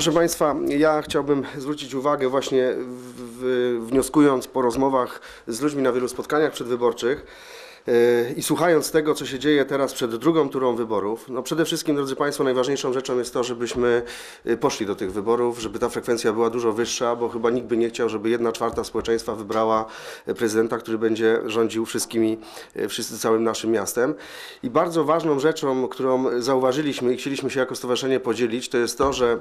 Proszę Państwa, ja chciałbym zwrócić uwagę właśnie w, w, wnioskując po rozmowach z ludźmi na wielu spotkaniach przedwyborczych yy, i słuchając tego, co się dzieje teraz przed drugą turą wyborów, no przede wszystkim, drodzy Państwo, najważniejszą rzeczą jest to, żebyśmy yy, poszli do tych wyborów, żeby ta frekwencja była dużo wyższa, bo chyba nikt by nie chciał, żeby jedna czwarta społeczeństwa wybrała yy, prezydenta, który będzie rządził wszystkimi, wszyscy, całym naszym miastem. I bardzo ważną rzeczą, którą zauważyliśmy i chcieliśmy się jako stowarzyszenie podzielić, to jest to, że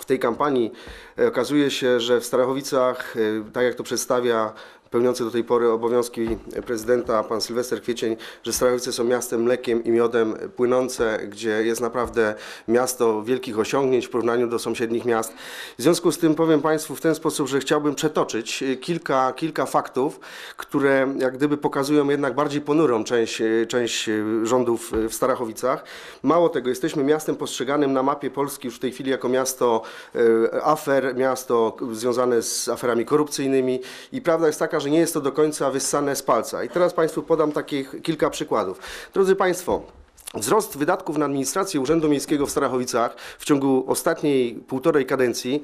w tej kampanii e, okazuje się, że w Starachowicach, e, tak jak to przedstawia pełniący do tej pory obowiązki prezydenta pan Sylwester Kwiecień, że Starachowice są miastem mlekiem i miodem płynące, gdzie jest naprawdę miasto wielkich osiągnięć w porównaniu do sąsiednich miast. W związku z tym powiem Państwu w ten sposób, że chciałbym przetoczyć kilka, kilka faktów, które jak gdyby pokazują jednak bardziej ponurą część, część rządów w Starachowicach. Mało tego, jesteśmy miastem postrzeganym na mapie Polski już w tej chwili jako miasto e, afer, miasto związane z aferami korupcyjnymi i prawda jest taka, że nie jest to do końca wyssane z palca. I teraz Państwu podam takich kilka przykładów. Drodzy Państwo, Wzrost wydatków na administrację Urzędu Miejskiego w Starachowicach w ciągu ostatniej półtorej kadencji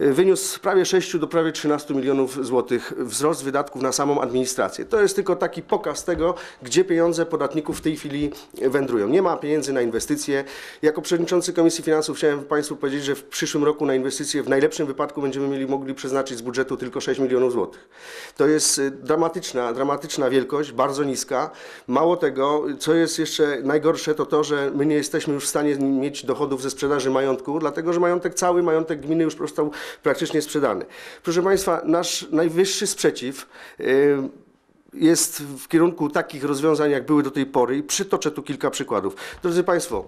y, wyniósł z prawie 6 do prawie 13 milionów złotych wzrost wydatków na samą administrację. To jest tylko taki pokaz tego, gdzie pieniądze podatników w tej chwili wędrują. Nie ma pieniędzy na inwestycje. Jako przewodniczący Komisji Finansów chciałem Państwu powiedzieć, że w przyszłym roku na inwestycje w najlepszym wypadku będziemy mieli mogli przeznaczyć z budżetu tylko 6 milionów złotych. To jest y, dramatyczna, dramatyczna wielkość, bardzo niska. Mało tego, co jest jeszcze najgorsze, to to, że my nie jesteśmy już w stanie mieć dochodów ze sprzedaży majątku, dlatego że majątek, cały majątek gminy już został praktycznie sprzedany. Proszę Państwa, nasz najwyższy sprzeciw y, jest w kierunku takich rozwiązań, jak były do tej pory i przytoczę tu kilka przykładów. Drodzy Państwo,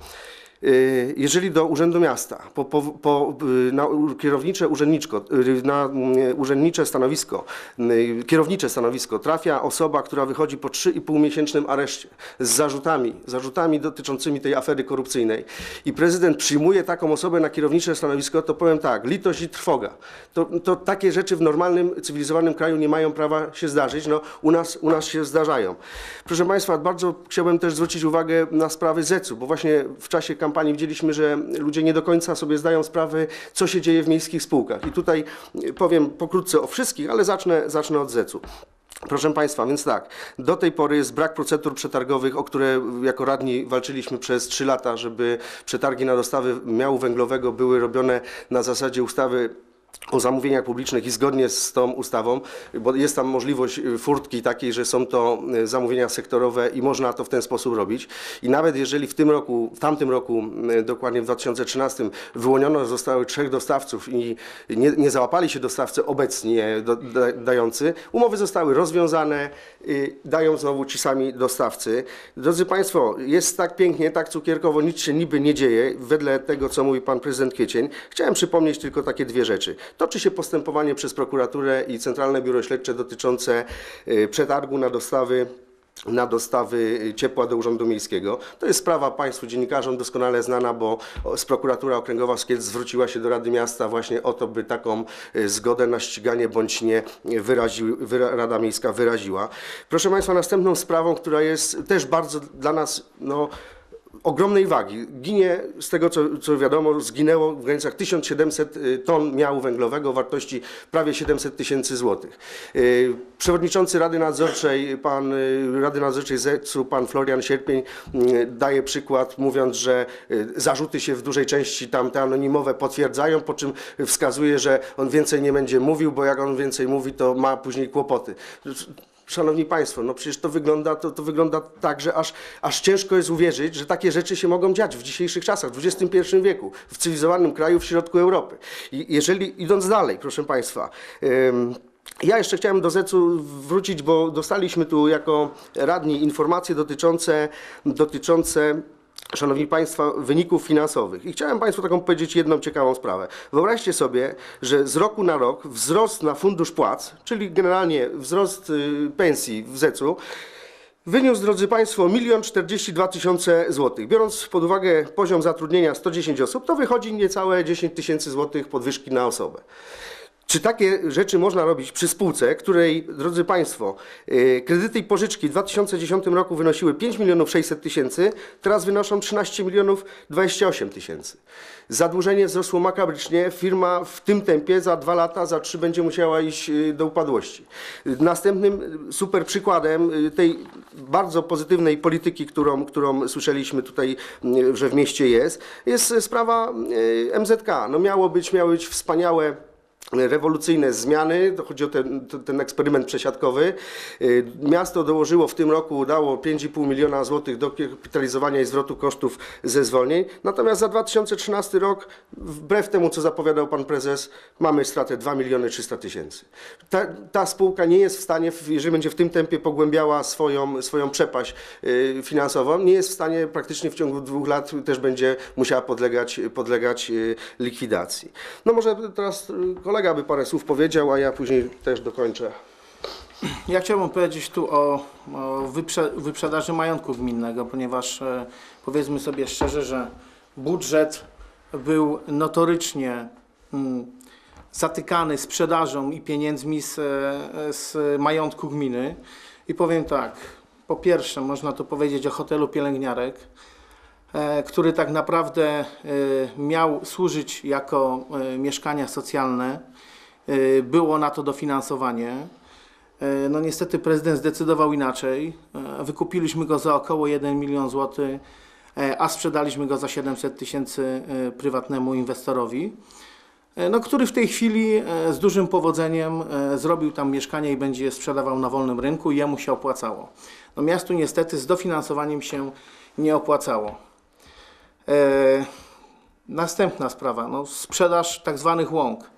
jeżeli do Urzędu Miasta po, po, po, y, na kierownicze urzędniczko, y, na y, urzędnicze stanowisko, y, kierownicze stanowisko trafia osoba, która wychodzi po 3,5 miesięcznym areszcie z zarzutami, zarzutami dotyczącymi tej afery korupcyjnej i prezydent przyjmuje taką osobę na kierownicze stanowisko, to powiem tak, litość i trwoga. To, to takie rzeczy w normalnym, cywilizowanym kraju nie mają prawa się zdarzyć. No, u, nas, u nas się zdarzają. Proszę Państwa, bardzo chciałbym też zwrócić uwagę na sprawy ZEC-u, bo właśnie w czasie kampanii widzieliśmy, że ludzie nie do końca sobie zdają sprawy, co się dzieje w miejskich spółkach. I tutaj powiem pokrótce o wszystkich, ale zacznę, zacznę od ZEC-u. Proszę Państwa, więc tak, do tej pory jest brak procedur przetargowych, o które jako radni walczyliśmy przez trzy lata, żeby przetargi na dostawy miału węglowego były robione na zasadzie ustawy o zamówieniach publicznych i zgodnie z tą ustawą, bo jest tam możliwość y, furtki takiej, że są to y, zamówienia sektorowe i można to w ten sposób robić. I nawet jeżeli w tym roku, w tamtym roku, y, dokładnie w 2013, wyłoniono zostało trzech dostawców i nie, nie załapali się dostawcy obecnie do, da, dający, umowy zostały rozwiązane, dają znowu ci sami dostawcy. Drodzy Państwo, jest tak pięknie, tak cukierkowo, nic się niby nie dzieje, wedle tego, co mówi Pan Prezydent Kwiecień. Chciałem przypomnieć tylko takie dwie rzeczy. Toczy się postępowanie przez prokuraturę i Centralne Biuro Śledcze dotyczące y, przetargu na dostawy na dostawy ciepła do Urzędu Miejskiego. To jest sprawa Państwu dziennikarzom doskonale znana, bo z prokuratura okręgowa Kielc zwróciła się do Rady Miasta właśnie o to, by taką y, zgodę na ściganie bądź nie wyraził, wyra, Rada Miejska wyraziła. Proszę Państwa, następną sprawą, która jest też bardzo dla nas no, ogromnej wagi. Ginie, z tego co, co wiadomo, zginęło w granicach 1700 y, ton miału węglowego o wartości prawie 700 tysięcy złotych. Y, Przewodniczący Rady Nadzorczej, pan y, Rady Nadzorczej ZEC-u, pan Florian Sierpień daje przykład, mówiąc, że zarzuty się w dużej części tam te anonimowe potwierdzają, po czym wskazuje, że on więcej nie będzie mówił, bo jak on więcej mówi, to ma później kłopoty. Szanowni Państwo, no przecież to wygląda, to, to wygląda tak, że aż, aż ciężko jest uwierzyć, że takie rzeczy się mogą dziać w dzisiejszych czasach, w XXI wieku, w cywilizowanym kraju w środku Europy. I jeżeli, idąc dalej, proszę Państwa, ym, ja jeszcze chciałem do ZEC-u wrócić, bo dostaliśmy tu jako radni informacje dotyczące, dotyczące Szanowni Państwo, wyników finansowych. I chciałem Państwu taką powiedzieć jedną ciekawą sprawę. Wyobraźcie sobie, że z roku na rok wzrost na fundusz płac, czyli generalnie wzrost y, pensji w ZEC-u, wyniósł, drodzy Państwo, 1 042 tysiące złotych. Biorąc pod uwagę poziom zatrudnienia 110 osób, to wychodzi niecałe 10 tysięcy złotych podwyżki na osobę. Czy takie rzeczy można robić przy spółce, której, drodzy Państwo, yy, kredyty i pożyczki w 2010 roku wynosiły 5 milionów 600 tysięcy, teraz wynoszą 13 milionów 28 tysięcy. Zadłużenie wzrosło makabrycznie, firma w tym tempie za dwa lata, za trzy będzie musiała iść yy, do upadłości. Następnym yy, super przykładem tej bardzo pozytywnej polityki, którą, którą słyszeliśmy tutaj, że w mieście jest, jest sprawa MZK. No miało być, miały być wspaniałe rewolucyjne zmiany, to chodzi o ten, ten eksperyment przesiadkowy. Y, Miasto dołożyło w tym roku, dało 5,5 miliona złotych do kapitalizowania i zwrotu kosztów ze zwolnień. Natomiast za 2013 rok, wbrew temu, co zapowiadał pan prezes, mamy stratę 2 miliony 300 tysięcy. Ta, ta spółka nie jest w stanie, jeżeli będzie w tym tempie pogłębiała swoją, swoją przepaść y, finansową, nie jest w stanie praktycznie w ciągu dwóch lat też będzie musiała podlegać, podlegać y, likwidacji. No może teraz y, kolega by parę słów powiedział, a ja później też dokończę. Ja chciałbym powiedzieć tu o, o wyprze, wyprzedaży majątku gminnego, ponieważ e, powiedzmy sobie szczerze, że budżet był notorycznie mm, zatykany sprzedażą i pieniędzmi z, e, z majątku gminy. I powiem tak, po pierwsze można tu powiedzieć o hotelu pielęgniarek, który tak naprawdę e, miał służyć jako e, mieszkania socjalne. E, Było na to dofinansowanie. E, No niestety prezydent zdecydował inaczej. E, Wykupiliśmy go za około 1 milion złotych, e, a sprzedaliśmy go za 700 tysięcy e, prywatnemu inwestorowi, e, no, który w tej chwili e, z dużym powodzeniem e, zrobił tam mieszkanie i będzie je sprzedawał na wolnym rynku i jemu się opłacało. No, miastu niestety z dofinansowaniem się nie opłacało. E, Następna sprawa, no, sprzedaż tak zwanych łąk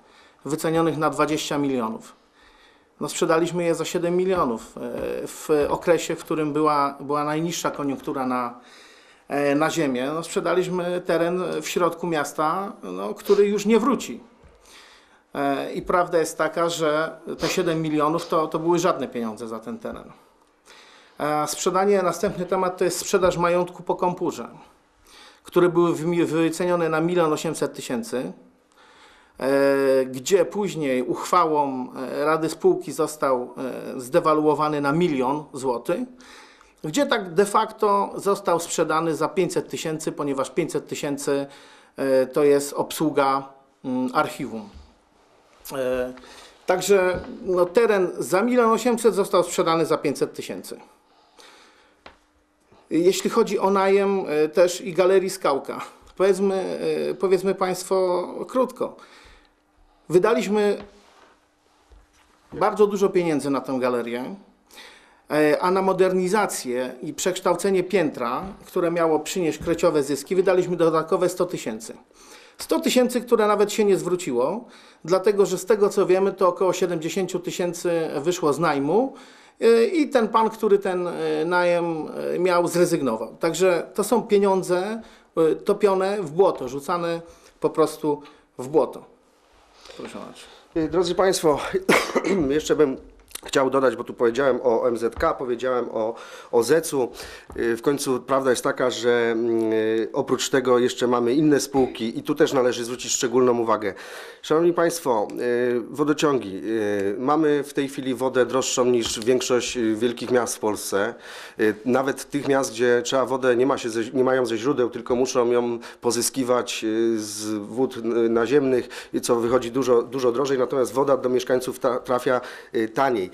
wycenionych na 20 milionów. No sprzedaliśmy je za 7 milionów e, w okresie, w którym była, była najniższa koniunktura na, e, na ziemię. No sprzedaliśmy teren w środku miasta, no, który już nie wróci. I prawda jest taka, że te 7 milionów to, to były żadne pieniądze za ten teren. Sprzedanie, następny temat to jest sprzedaż majątku po kompurze, który był wymi- wyceniony na 1 800 tysięcy e, gdzie później uchwałą e, Rady Spółki został e, zdewaluowany na milion złotych, gdzie tak de facto został sprzedany za 500 tysięcy, ponieważ 500 tysięcy to jest obsługa mm, archiwum. Także no, teren za 1 800 został sprzedany za 500 tysięcy. Jeśli chodzi o najem e, też i galerii Skałka, powiedzmy, e, powiedzmy Państwo krótko. Wydaliśmy bardzo dużo pieniędzy na tę galerię, e, a na modernizację i przekształcenie piętra, które miało przynieść kreciowe zyski, wydaliśmy dodatkowe 100 tysięcy. 100 tysięcy, które nawet się nie zwróciło, dlatego że z tego co wiemy, to około 70 tysięcy wyszło z najmu i ten pan, który ten e, najem e, miał, zrezygnował. Także to są pieniądze e, topione w błoto, rzucane po prostu w błoto. Proszę bardzo. Drodzy Państwo, jeszcze bym chciał dodać, bo tu powiedziałem o MZK, powiedziałem o, o ZEC-u. Y, W końcu prawda jest taka, że y, oprócz tego jeszcze mamy inne spółki i tu też należy zwrócić szczególną uwagę. Szanowni Państwo, y, wodociągi. Mamy w tej chwili wodę droższą niż większość wielkich miast w Polsce. Nawet tych miast, gdzie trzeba wodę, nie, ma się ze, nie mają ze źródeł, tylko muszą ją pozyskiwać z wód naziemnych, co wychodzi dużo, dużo drożej, natomiast woda do mieszkańców trafia taniej.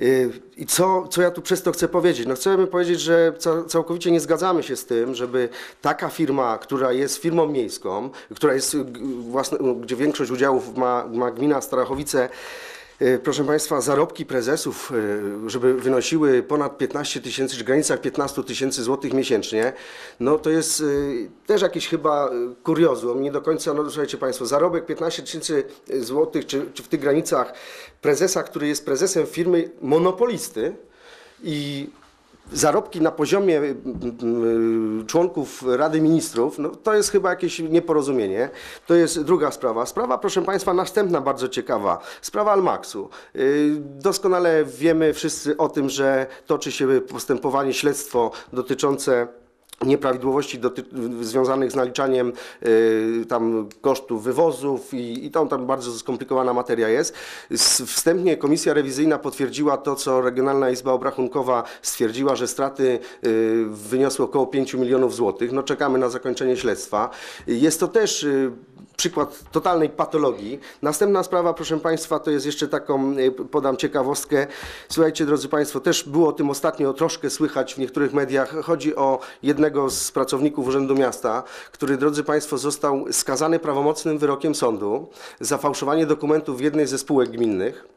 Y, I co, co ja tu przez to chcę powiedzieć? No chcemy powiedzieć, że ca- całkowicie nie zgadzamy się z tym, żeby taka firma, która jest firmą miejską, która jest, y, własne, gdzie większość udziałów ma, ma gmina Starachowice, y, Proszę Państwa, zarobki prezesów, y, żeby wynosiły ponad 15 tysięcy, czy granicach 15 tysięcy złotych miesięcznie, no to jest y, też jakieś chyba kuriozum, nie do końca, no słuchajcie Państwo, zarobek 15 tysięcy złotych, czy, czy w tych granicach prezesa, który jest prezesem firmy monopolisty i zarobki na poziomie y, y, członków Rady Ministrów, no to jest chyba jakieś nieporozumienie. To jest druga sprawa. Sprawa, proszę Państwa, następna bardzo ciekawa. Sprawa Almaksu. Y, Doskonale wiemy wszyscy o tym, że toczy się postępowanie, śledztwo dotyczące nieprawidłowości związanych z naliczaniem y, tam kosztów wywozów i, i tam, tam bardzo skomplikowana materia jest. S- Wstępnie komisja rewizyjna potwierdziła to, co Regionalna Izba Obrachunkowa stwierdziła, że straty y, wyniosły około 5 milionów złotych. No czekamy na zakończenie śledztwa. Jest to też y, przykład totalnej patologii. Następna sprawa, proszę Państwa, to jest jeszcze taką, y, podam ciekawostkę. Słuchajcie, drodzy Państwo, też było o tym ostatnio troszkę słychać w niektórych mediach. Chodzi o jednego z pracowników Urzędu Miasta, który, drodzy Państwo, został skazany prawomocnym wyrokiem sądu za fałszowanie dokumentów w jednej ze spółek gminnych.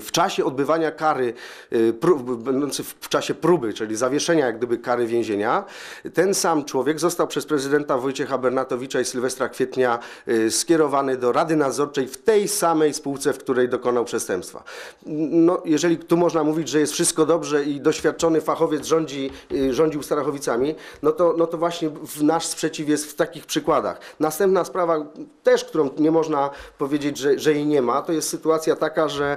W czasie odbywania kary, y, będący w czasie próby, czyli zawieszenia jak gdyby kary więzienia, ten sam człowiek został przez prezydenta Wojciecha Bernatowicza i Sylwestra Kwietnia y, skierowany do Rady Nadzorczej w tej samej spółce, w której dokonał przestępstwa. No, jeżeli tu można mówić, że jest wszystko dobrze i doświadczony fachowiec rządzi, y, rządził Starachowicami, no to, no to właśnie nasz sprzeciw jest w takich przykładach. Następna sprawa, też którą nie można powiedzieć, że, że jej nie ma, to jest sytuacja taka, że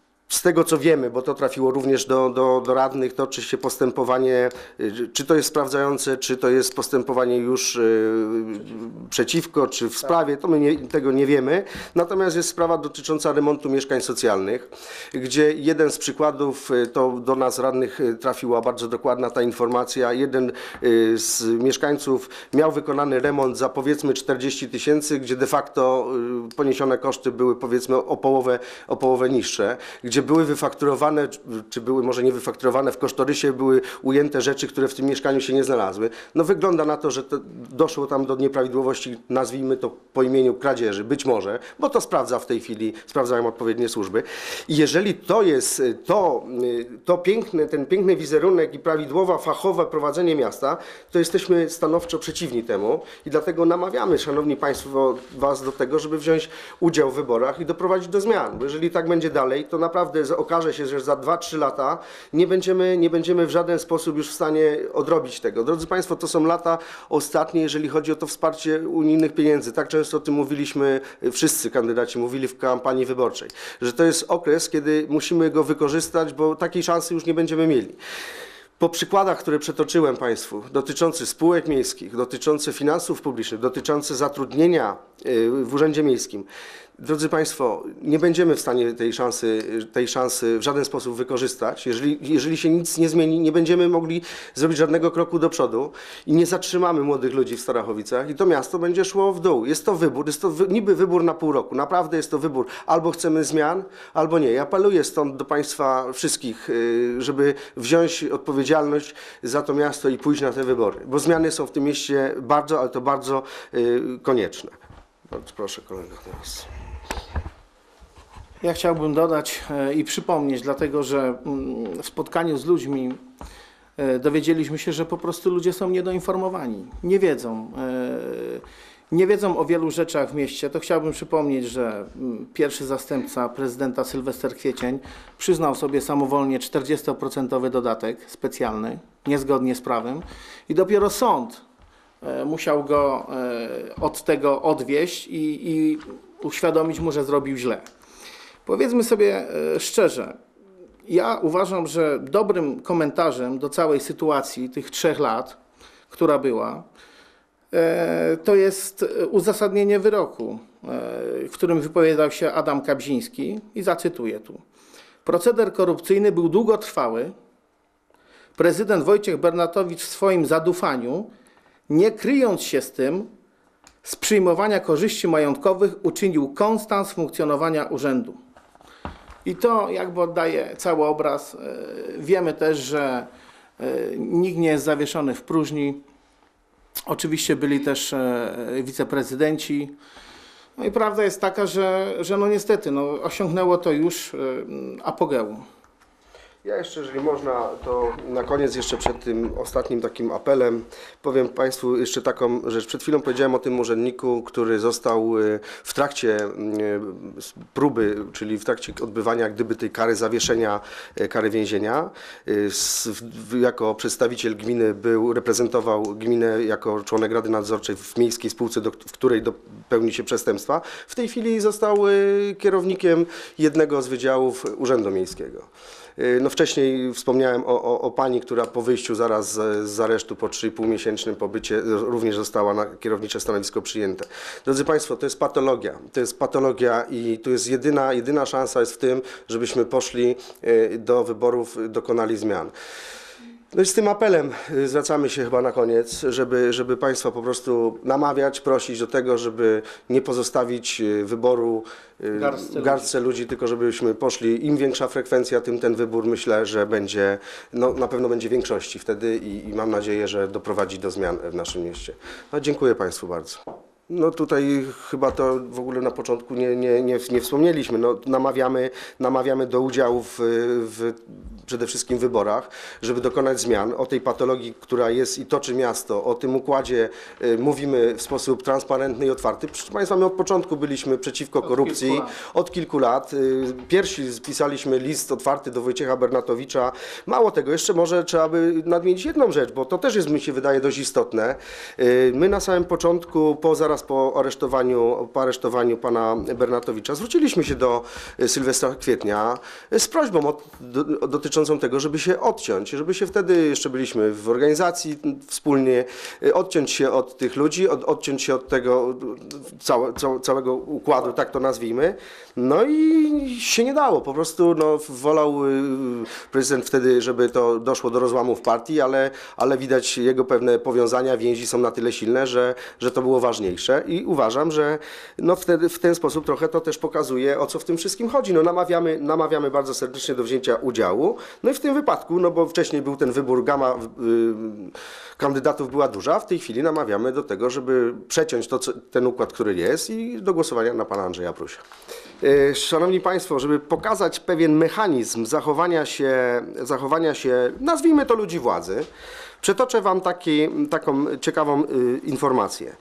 z tego co wiemy, bo to trafiło również do, do, do radnych, toczy się postępowanie, y, czy to jest sprawdzające, czy to jest postępowanie już y, przeciwko, czy w sprawie, to my nie, tego nie wiemy. Natomiast jest sprawa dotycząca remontu mieszkań socjalnych, gdzie jeden z przykładów, y, to do nas radnych trafiła bardzo dokładna ta informacja, jeden z mieszkańców miał wykonany remont za powiedzmy 40 tysięcy, gdzie de facto poniesione koszty były powiedzmy o połowę, o połowę niższe, gdzie były wyfakturowane, czy- czy były może nie wyfakturowane, w kosztorysie były ujęte rzeczy, które w tym mieszkaniu się nie znalazły. No wygląda na to, że to doszło tam do nieprawidłowości, nazwijmy to po imieniu kradzieży, być może, bo to sprawdza w tej chwili, sprawdzają odpowiednie służby. I jeżeli to jest y, to, y, to piękne, ten piękny wizerunek i prawidłowa, fachowe prowadzenie miasta, to jesteśmy stanowczo przeciwni temu i dlatego namawiamy, Szanowni Państwo, Was do tego, żeby wziąć udział w wyborach i doprowadzić do zmian. Bo jeżeli tak będzie dalej, to naprawdę za- okaże się, że za 2-3 lata nie będziemy, nie będziemy w żaden sposób już w stanie odrobić tego. Drodzy Państwo, to są lata ostatnie, jeżeli chodzi o to wsparcie unijnych pieniędzy. Tak często o tym mówiliśmy, wszyscy kandydaci mówili w kampanii wyborczej, że to jest okres, kiedy musimy go wykorzystać, bo takiej szansy już nie będziemy mieli. Po przykładach, które przetoczyłem Państwu, dotyczących spółek miejskich, dotyczące finansów publicznych, dotyczące zatrudnienia y, w Urzędzie Miejskim, drodzy Państwo, nie będziemy w stanie tej szansy, tej szansy w żaden sposób wykorzystać. Jeżeli, jeżeli się nic nie zmieni, nie będziemy mogli zrobić żadnego kroku do przodu i nie zatrzymamy młodych ludzi w Starachowicach i to miasto będzie szło w dół. Jest to wybór, jest to wy, niby wybór na pół roku. Naprawdę jest to wybór. Albo chcemy zmian, albo nie. Ja apeluję stąd do Państwa wszystkich, y, żeby wziąć odpowiedzialność za to miasto i pójść na te wybory, bo zmiany są w tym mieście bardzo, ale to bardzo y, konieczne. Bardzo proszę kolego teraz. Ja chciałbym dodać e, i przypomnieć, dlatego że mm, w spotkaniu z ludźmi e, dowiedzieliśmy się, że po prostu ludzie są niedoinformowani, nie wiedzą. e, Nie wiedzą o wielu rzeczach w mieście. To chciałbym przypomnieć, że mm, pierwszy zastępca prezydenta Sylwester Kwiecień przyznał sobie samowolnie 40% dodatek specjalny, niezgodnie z prawem i dopiero sąd musiał go od tego odwieść i, i uświadomić mu, że zrobił źle. Powiedzmy sobie e, szczerze, ja uważam, że dobrym komentarzem do całej sytuacji tych trzech lat, która była, e, to jest e, uzasadnienie wyroku, w którym wypowiadał się Adam Kabziński i zacytuję tu. Proceder korupcyjny był długotrwały. Prezydent Wojciech Bernatowicz w swoim zadufaniu, nie kryjąc się z tym, z przyjmowania korzyści majątkowych uczynił konstans funkcjonowania urzędu. I to jakby oddaje cały obraz. E, Wiemy też, że e, nikt nie jest zawieszony w próżni. Oczywiście byli też e, wiceprezydenci. No i prawda jest taka, że, że no niestety no, osiągnęło to już apogeum. Ja jeszcze, jeżeli można, to na koniec jeszcze przed tym ostatnim takim apelem powiem Państwu jeszcze taką rzecz. Przed chwilą powiedziałem o tym urzędniku, który został y, w trakcie y, próby, czyli w trakcie odbywania gdyby tej kary zawieszenia, y, kary więzienia, jako przedstawiciel gminy był, reprezentował gminę jako członek Rady Nadzorczej w miejskiej spółce, do, w której dopełni się przestępstwa. W tej chwili został kierownikiem jednego z wydziałów Urzędu Miejskiego. Y, No wcześniej wspomniałem o, o, o pani, która po wyjściu zaraz z, z aresztu po 3,5 miesięcznym pobycie również została na kierownicze stanowisko przyjęte. Drodzy Państwo, to jest patologia. To jest patologia i tu jest jedyna, jedyna szansa jest w tym, żebyśmy poszli y, do wyborów, dokonali zmian. No i z tym apelem y, zwracamy się chyba na koniec, żeby, żeby Państwa po prostu namawiać, prosić do tego, żeby nie pozostawić y, wyboru y, Garstce garstce ludzi, tylko żebyśmy poszli. Im większa frekwencja, tym ten wybór myślę, że będzie, no, na pewno będzie większości wtedy i, i mam nadzieję, że doprowadzi do zmian w naszym mieście. No, dziękuję Państwu bardzo. No tutaj chyba to w ogóle na początku nie, nie, nie, nie wspomnieliśmy. No, namawiamy, namawiamy do udziału w, w przede wszystkim wyborach, żeby dokonać zmian. O tej patologii, która jest i toczy miasto, o tym układzie y, mówimy w sposób transparentny i otwarty. Proszę Państwa, my od początku byliśmy przeciwko korupcji. kilku. Od kilku lat. Y, Pierwsi spisaliśmy list otwarty do Wojciecha Bernatowicza. Mało tego, jeszcze może trzeba by nadmienić jedną rzecz, bo to też jest, mi się wydaje, dość istotne. Y, My na samym początku, po, zaraz po aresztowaniu, po aresztowaniu pana Bernatowicza, zwróciliśmy się do y, Sylwestra Kwietnia y, z prośbą do, dotyczącą tego, żeby się odciąć, żeby się wtedy, jeszcze byliśmy w organizacji wspólnie, y, odciąć się od tych ludzi, od, odciąć się od tego całe, cał- całego układu, tak to nazwijmy. No i się nie dało. Po prostu no, wolał y, prezydent wtedy, żeby to doszło do rozłamu w partii, ale, ale widać jego pewne powiązania, więzi są na tyle silne, że, że to było ważniejsze i uważam, że no, wtedy, w ten sposób trochę to też pokazuje, o co w tym wszystkim chodzi. No, namawiamy, namawiamy bardzo serdecznie do wzięcia udziału. No i w tym wypadku, no bo wcześniej był ten wybór, gama y, kandydatów była duża, w tej chwili namawiamy do tego, żeby przeciąć to, co, ten układ, który jest i do głosowania na pana Andrzeja Prusia. E, Szanowni Państwo, żeby pokazać pewien mechanizm zachowania się, zachowania się nazwijmy to ludzi władzy, przetoczę Wam taki, taką ciekawą y, informację.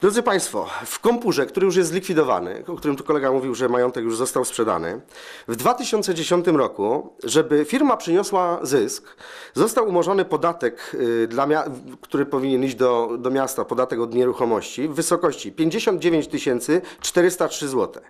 Drodzy Państwo, w Kompurze, który już jest zlikwidowany, o którym tu kolega mówił, że majątek już został sprzedany, w 2010 roku, żeby firma przyniosła zysk, został umorzony podatek, y, dla który powinien iść do, do miasta, podatek od nieruchomości w wysokości 59 403 zł.